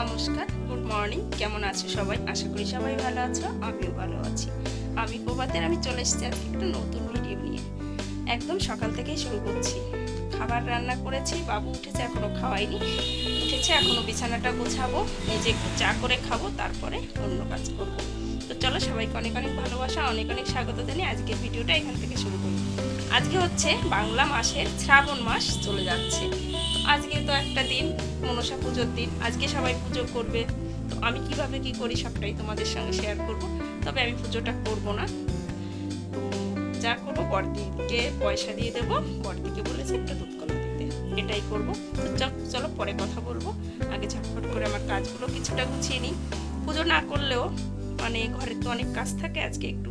নমস্কার, good morning. কেমন আছো সবাই? আশা করি সবাই ভালো আছো, আমিও ভালো আছি। আমি প্রভাতের আমি চলে এসেছি আজকে একটা নতুন ভিডিও নিয়ে। একদম সকাল থেকেই শুরু করছি। খাবার রান্না করেছি, বাবু উঠেছে, এখনও খাওয়াইনি। উঠেছে, এখনও বিছানাটা গোছাবো, নিজে একটু চা করে খাব, তারপরে অন্য কাজ করব। তো চলো, সবাইকে অনেক অনেক ভালোবাসা, অনেক অনেক স্বাগত জানিয়ে আজকের ভিডিওটা এখান থেকে শুরু করি। আজকে হচ্ছে বাংলা মাসের শ্রাবণ মাস চলে যাচ্ছে। আজকে তো একটা দিন, মনসা পুজোর দিন। আজকে সবাই পুজো করবে। তো আমি কীভাবে কি করি সবটাই তোমাদের সঙ্গে শেয়ার করব। তবে আমি পুজোটা করব না। তো যা করব বড়দিকে পয়সা দিয়ে দেবো। বড়দিকে বলেছে একটা দুধ কলা দিতে। এটাই করব। তো চলো পরে কথা বলব। আগে ঝটফট করে আমার কাজগুলো কিছুটা গুছিয়ে নিই। পুজো না করলেও মানে ঘরে তো অনেক কাজ থাকে। আজকে একটু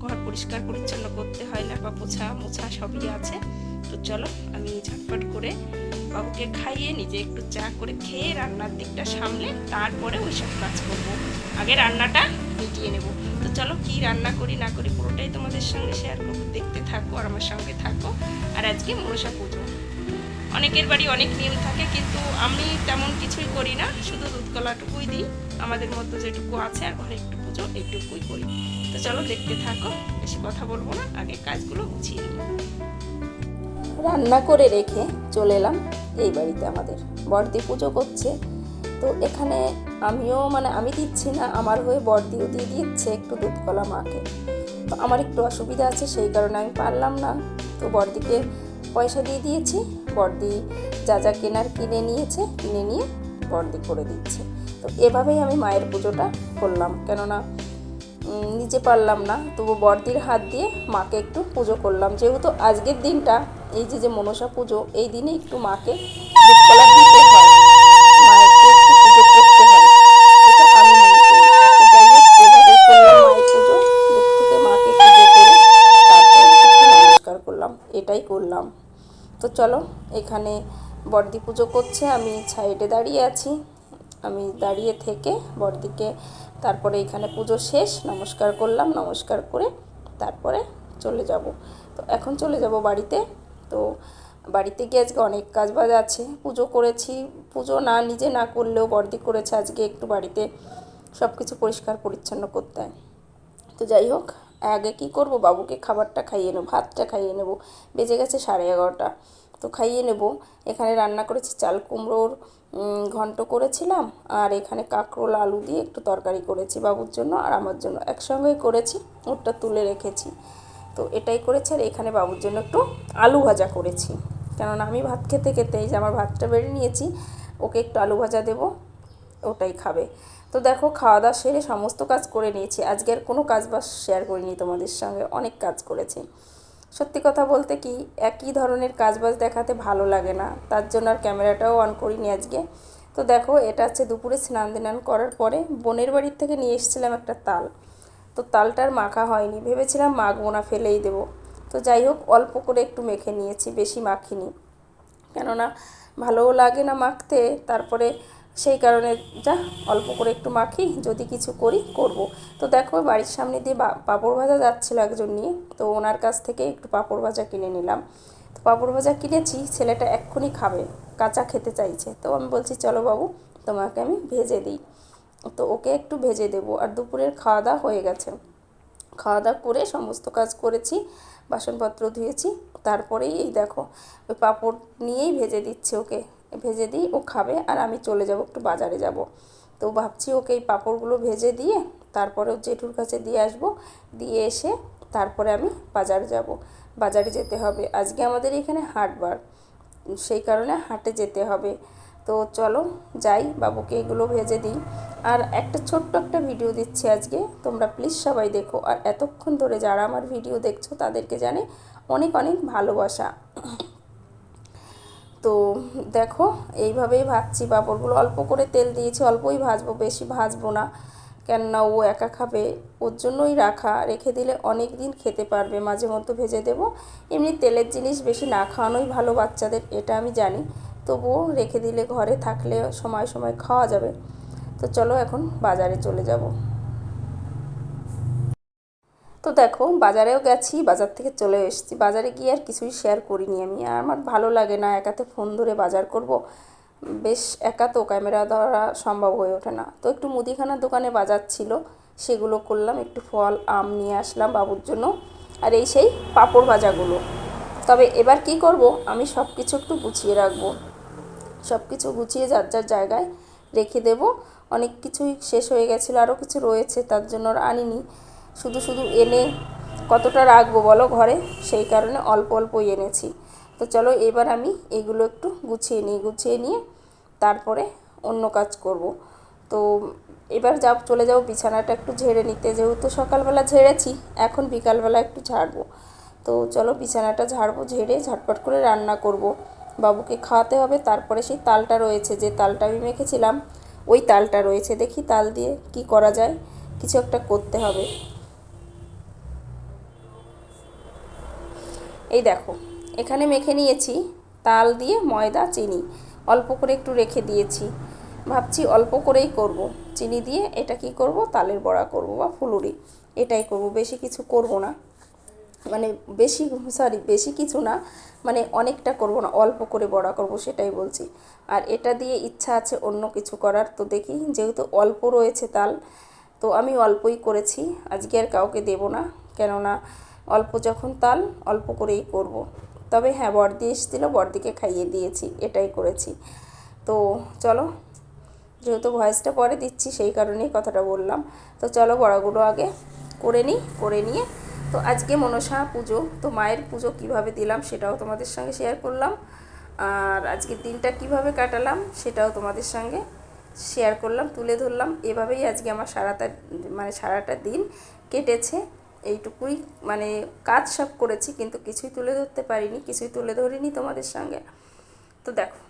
ঘর পরিষ্কার পরিচ্ছন্ন করতে হয় না, বা পোছা মোছা সবই আছে। তো চলো, আমি ঝটপট করে বাবুকে খাইয়ে নিজে একটু চা করে খেয়ে রান্নার দিকটা সামলে তারপরে ওইসব কাজ করব। আগে রান্নাটা মিটিয়ে নেব। তো চলো কি রান্না করি না করি পুরোটাই তোমাদের সঙ্গে শেয়ার করব। দেখতে থাকো আর আমার সঙ্গে থাকো। আর আজকে মনসা পুজো। অনেকের বাড়ি অনেক নিয়ম থাকে কিন্তু আমি তেমন কিছুই করি না। শুধু দুধ কলাটুকুই দিই। আমাদের মধ্যে যেটুকু আছে আর ঘরে একটু পুজো, এইটুকুই করি। তো চলো দেখতে থাকো। বেশি কথা বলব না। আগে কাজগুলো গুছিয়ে রান্না করে রেখে চলে এলাম। এই বাড়িতে আমাদের। বর্দি পুজো করছে। তো এখানে আমিও মানে আমি দিচ্ছি না, আমার হয়ে বর্দিও দিয়ে দিচ্ছে একটু দুধ কলা মাকে। তো আমার একটু অসুবিধা আছে, সেই কারণে আমি পারলাম না। তো বর্দিকে পয়সা দিয়ে দিয়েছি, বর্দি যা যা কেনার কিনে নিয়েছে, কিনে নিয়ে বর্দি করে দিচ্ছে। তো এভাবেই আমি মায়ের পুজোটা করলাম, কেননা নিজে পারলাম না। তবু বড়দির হাত দিয়ে মাকে একটু পুজো করলাম। যেহেতু আজকের দিনটা এই যে যে মনসা পুজো, এই দিনে একটু মাকে দিতে হয়। একটু পুজো করতে হয়। আমি মনে করি। যাই হোক করলাম মায়ের পুজো। দুধ থেকে মাকে পুজো করে তারপরে একটু নমস্কার করলাম। এটাই করলাম। তো চলো, এখানে বড়দি পুজো করছে। আমি সাইডে দাঁড়িয়ে আছি। আমি দাঁড়িয়ে থেকে বড়দিকে তারপরে এখানে পুজো শেষ। নমস্কার করলাম, নমস্কার করে তারপরে চলে যাব। তো এখন চলে যাব বাড়িতে। তো বাড়িতে গিয়ে আজকে অনেক কাজ বাজ আছে। পুজো করেছি। পুজো না, নিজে না করলেও বড়দি করেছে আজকে একটু বাড়িতে সব কিছু পরিষ্কার পরিচ্ছন্ন করতে। হয় তো যাই হোক, আগে কি করব? বাবুকে খাবারটা খাইয়ে নেব, ভাতটা খাইয়ে নেব। বেজে গেছে সাড়ে এগারোটা। তো খাইয়ে নেব। এখানে রান্না করেছি চাল কুমড়োর ঘন্ট করেছিলাম আর এখানে কাঁকরোল, আলু দিয়ে একটু তরকারি করেছি বাবুর জন্য আর আমার জন্য। একসঙ্গেই করেছি, ওরটা তুলে রেখেছি। তো এটাই করেছি আর এখানে বাবুর জন্য একটু আলু ভাজা করেছি। কেননা আমি ভাত খেতে খেতে এই যে আমার ভাতটা বেড়ে নিয়েছি, ওকে একটু আলু ভাজা দেবো, ওটাই খাবে। তো দেখো, খাওয়া দাওয়া সেরে সমস্ত কাজ করে নিয়েছি। আজকে আর কোনো কাজ বাস শেয়ার করিনি তোমাদের সঙ্গে, অনেক কাজ করেছি। সত্যি কথা বলতে কি, একই ধরনের কাজ কাজবাজ দেখাতে ভালো লাগে না। তার জন্য আর ক্যামেরাটাও অন করিনি আজকে। তো দেখো, এটা হচ্ছে দুপুরে স্নান দিনান করার পরে বোনের বাড়ির থেকে নিয়ে এসেছিলাম একটা তাল। তো তালটার মাখা হয়নি। ভেবেছিলাম মাখবো না, ফেলেই দেবো। তো যাই হোক, অল্প করে একটু মেখে নিয়েছি, বেশি মাখিনি। কেননা ভালোও লাগে না মাখতে, তারপরে সেই কারণে যা, অল্প করে একটু মাখি, যদি কিছু করি, করব। তো দেখো, বাড়ির সামনে দিয়ে পাঁপড় ভাজা যাচ্ছিল একজন নিয়ে, তো ওনার কাছ থেকে একটু পাঁপড় ভাজা কিনে নিলাম। তো পাঁপড় ভাজা কিনেছি, ছেলেটা এক্ষুনি খাবে, কাঁচা খেতে চাইছে। তো আমি বলছি, চলো বাবু, তোমাকে আমি ভেজে দিই। তো ওকে একটু ভেজে দেবো। আর দুপুরের খাওয়া দাওয়া হয়ে গেছে। খাওয়া দাওয়া করে সমস্ত কাজ করেছি, বাসনপত্র ধুয়েছি। তারপরেই এই দেখো, ওই পাঁপড় নিয়েই ভেজে দিচ্ছে ওকে। ভেজে দিই, ও খাবে আর আমি চলে যাব, একটু বাজারে যাব। তো ভাবছি ওকে এই পাঁপড়গুলো ভেজে দিয়ে তারপরে জেঠুর কাছে দিয়ে আসব। দিয়ে এসে তারপরে আমি বাজারে যাব। বাজারে যেতে হবে। আজকে আমাদের এখানে হাটবার সেই কারণে হাটে যেতে হবে। তো চলো যাই, বাবুকে এগুলো ভেজে দিই। আর একটা ছোট্ট একটা ভিডিও দিচ্ছি আজকে। তোমরা প্লিজ সবাই দেখো। আর এতক্ষণ ধরে যারা আমার ভিডিও দেখছ, তাদেরকে জানে অনেক অনেক ভালোবাসা। তো দেখো, এইভাবেই ভাজছি পাঁপড়গুলো অল্প করে তেল দিয়েছি, অল্পই ভাজবো, বেশি ভাজবো না। কেননা ও একা খাবে, ওর জন্যই রাখা। রেখে দিলে অনেক দিন খেতে পারবে, মাঝে মধ্যে ভেজে দেবো। এমনি তেলের জিনিস বেশি না খাওয়ানোই ভালো বাচ্চাদের, এটা আমি জানি। তবুও রেখে দিলে ঘরে থাকলে সময় সময় খাওয়া যাবে। তো চলো এখন বাজারে চলে যাব। তো দেখো, বাজারেও গেছি, বাজার থেকে চলে এসেছি। বাজারে গিয়ে আর কিছুই শেয়ার করিনি আমি। আর আমার ভালো লাগে না একাতে ফোন ধরে বাজার করব। বেশ একা তো ক্যামেরা ধরা সম্ভব হয়ে ওঠে না। তো একটু মুদিখানার দোকানে বাজার ছিল, সেগুলো করলাম। একটু ফল, আম নিয়ে আসলাম বাবুর জন্য। আর এই সেই পাঁপড় ভাজাগুলো। তবে এবার কি করব? আমি সব কিছু একটু গুছিয়ে রাখব। সব কিছু গুছিয়ে যার যার জায়গায় রেখে দেব। অনেক কিছুই শেষ হয়ে গেছিল আরও কিছু রয়েছে, তার জন্য আনিনি। শুধু শুধু এনে কতটা রাখব বলো ঘরে? সেই কারণে অল্প অল্পই এনেছি। তো চলো এবার আমি এগুলো একটু গুছিয়ে নিই, গুছিয়ে নিয়ে তারপরে অন্য কাজ করব। তো এবার যাব চলে যাব বিছানাটা একটু ঝেড়ে নিতে। যেহেতু সকালবেলা ঝেড়েছি, এখন বিকালবেলা একটু ঝাড়বো। তো চলো বিছানাটা ঝাড়বো, ঝেড়ে ঝটপট করে রান্না করব। বাবুকে খাওয়াতে হবে, তারপরে সেই তালটা রয়েছে, যে তালটা আমি মেখেছিলাম, ওই তালটা রয়েছে। দেখি তাল দিয়ে কি করা যায়, কিছু একটা করতে হবে। এই দেখো, এখানে মেখে নিয়েছি তাল দিয়ে ময়দা, চিনি। অল্প করে একটু রেখে দিয়েছি। ভাবছি অল্প করেই করব। চিনি দিয়ে এটা কি করব? তালের বড়া করব বা ফুলুরি। এটাই করব, বেশি কিছু করব না। মানে বেশি সরি বেশি কিছু না মানে অনেকটা করব না, অল্প করে বড়া করব সেটাই বলছি। আর এটা দিয়ে ইচ্ছা আছে অন্য কিছু করার, তো দেখি যেহেতু অল্প রয়েছে তাল, তো আমি অল্পই করেছি, আজকে আর কাউকে দেব না, কেননা অল্প যখন তাল, অল্প করেই করব। তবে হ্যাঁ বর্দি এসেছিল বর্দিকে খাইয়ে দিয়েছি, এটাই করেছি। তো চলো, যেহেতু ভয়েসটা পরে দিচ্ছি, সেই কারণেই কথাটা বললাম। তো চলো বড়াগুলো আগে করে নিই, করে নিয়ে তো আজকে মনসা পুজো, তো মায়ের পুজো কীভাবে দিলাম সেটাও তোমাদের সঙ্গে শেয়ার করলাম। আর আজকের দিনটা কীভাবে কাটালাম সেটাও তোমাদের সঙ্গে শেয়ার করলাম, তুলে ধরলাম। এভাবেই আজকে আমার সারাটা মানে সারাটা দিন কেটেছে। এইটুকুই মানে কাজ সব করেছি কিন্তু কিছুই তুলে ধরতে পারিনি, কিছুই তুলে ধরিনি তোমাদের সঙ্গে। তো দেখো,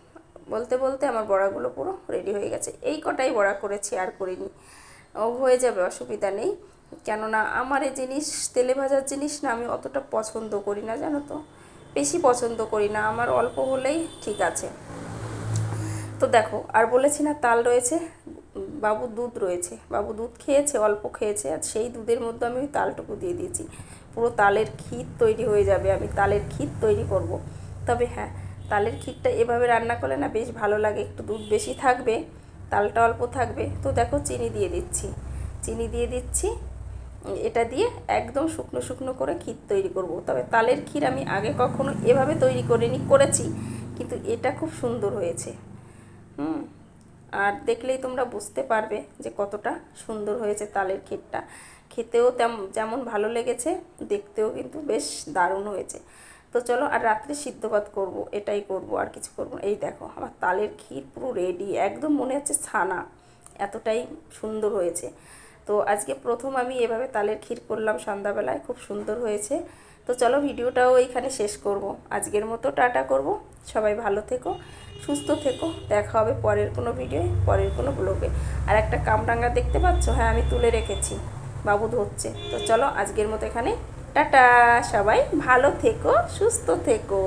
বলতে বলতে আমার বড়াগুলো পুরো রেডি হয়ে গেছে। এই কটাই বড়া করেছি, আর করিনি। ও হয়ে যাবে, অসুবিধা নেই। কেননা আমার এই জিনিস, তেলে ভাজার জিনিস না আমি অতটা পছন্দ করি না, জানো তো? বেশি পছন্দ করি না, আমার অল্প হলেই ঠিক আছে। তো দেখো, আর বলেছি না তাল রয়েছে, বাবু দুধ রয়েছে। বাবু দুধ খেয়েছে, অল্প খেয়েছে, আর সেই দুধের মধ্যে আমি ওই তালটুকু দিয়ে দিয়েছি। পুরো তালের ক্ষীর তৈরি হয়ে যাবে, আমি তালের ক্ষীর তৈরি করব। তবে হ্যাঁ তালের ক্ষীরটা এভাবে রান্না করলে না বেশ ভালো লাগে, একটু দুধ বেশি থাকবে, তালটা অল্প থাকবে। তো দেখো, চিনি দিয়ে দিচ্ছি। চিনি দিয়ে দিচ্ছি এটা দিয়ে একদম শুকনো শুকনো করে ক্ষীর তৈরি করব। তবে তালের ক্ষীর আমি আগে কখনো এভাবে তৈরি করিনি, করেছি, কিন্তু এটা খুব সুন্দর হয়েছে। হুম, আর দেখলেই তোমরা বুঝতে পারবে যে কতটা সুন্দর হয়েছে তালের ক্ষীরটা। খেতেও তেম, যেমন ভালো লেগেছে, দেখতেও কিন্তু বেশ দারুণ হয়েছে। তো চলো আর রাত্রে সিদ্ধ ভাত করব, এটাই করব, আর কিছু করব। এই দেখো, আমার তালের ক্ষীর পুরো রেডি একদম মনে হচ্ছে ছানা। এতটাই সুন্দর হয়েছে। তো আজকে প্রথম আমি এভাবে তালের ক্ষীর করলাম সন্ধ্যাবেলায়, খুব সুন্দর হয়েছে। তো চলো ভিডিওটাও এখানে শেষ করব। আজকের মতো টাটা করব। সবাই ভালো থেকো, সুস্থ থেকো। দেখা হবে পরের কোনো ভিডিও পরের কোনো ব্লগে। আর একটা কামরাঙ্গা দেখতে পাচ্ছ? হ্যাঁ আমি তুলে রেখেছি। বাবু ধরছে। তো চলো আজকের মতো এখানে, টাটা! সবাই ভালো থেকো, সুস্থ থেকো।